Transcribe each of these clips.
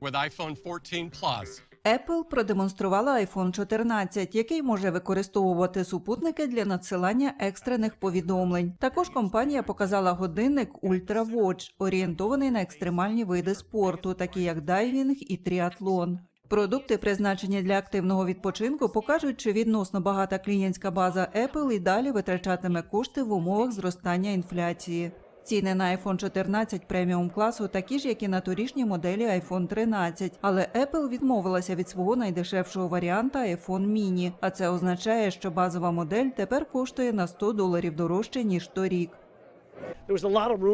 with iPhone 14 Plus. Apple продемонструвала iPhone 14, який може використовувати супутники для надсилання екстрених повідомлень. Також компанія показала годинник Ultra Watch, орієнтований на екстремальні види спорту, такі як дайвінг і тріатлон. Продукти, призначені для активного відпочинку, покажуть, чи відносно багата клієнтська база Apple і далі витрачатиме кошти в умовах зростання інфляції. Ціни на iPhone 14 преміум класу такі ж, як і на торішні моделі iPhone 13, але Apple відмовилася від свого найдешевшого варіанта iPhone mini, а це означає, що базова модель тепер коштує на 100 доларів дорожче ніж торік.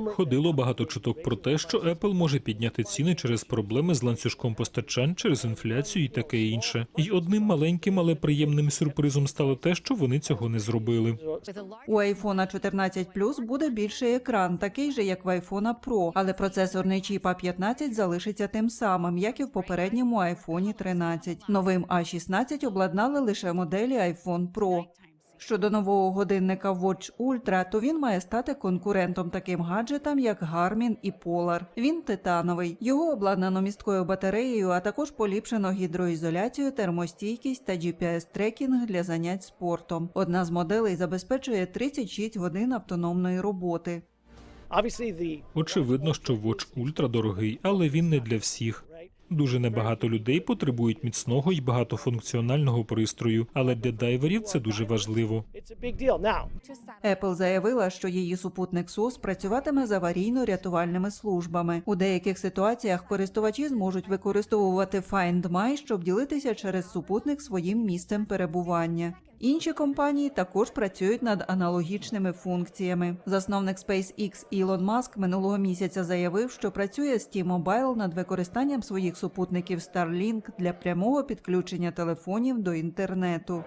Ходило багато чуток про те, що Apple може підняти ціни через проблеми з ланцюжком постачань, через інфляцію і таке інше. І одним маленьким, але приємним сюрпризом стало те, що вони цього не зробили. У iPhone 14 Plus буде більший екран, такий же, як в iPhone Pro, але процесорний чіп A15 залишиться тим самим, як і в попередньому iPhone 13. Новим A16 обладнали лише моделі iPhone Pro. Щодо нового годинника Watch Ultra, то він має стати конкурентом таким гаджетам, як Garmin і Polar. Він титановий. Його обладнано місткою батареєю, а також поліпшено гідроізоляцію, термостійкість та GPS-трекінг для занять спортом. Одна з моделей забезпечує 36 годин автономної роботи. Очевидно, що Watch Ultra дорогий, але він не для всіх. Дуже небагато людей потребують міцного і багатофункціонального пристрою, але для дайверів це дуже важливо. Apple заявила, що її супутник SOS працюватиме з аварійно-рятувальними службами. У деяких ситуаціях користувачі зможуть використовувати Find My, щоб ділитися через супутник своїм місцем перебування. Інші компанії також працюють над аналогічними функціями. Засновник SpaceX Ілон Маск минулого місяця заявив, що працює з T-Mobile над використанням своїх супутників Starlink для прямого підключення телефонів до інтернету.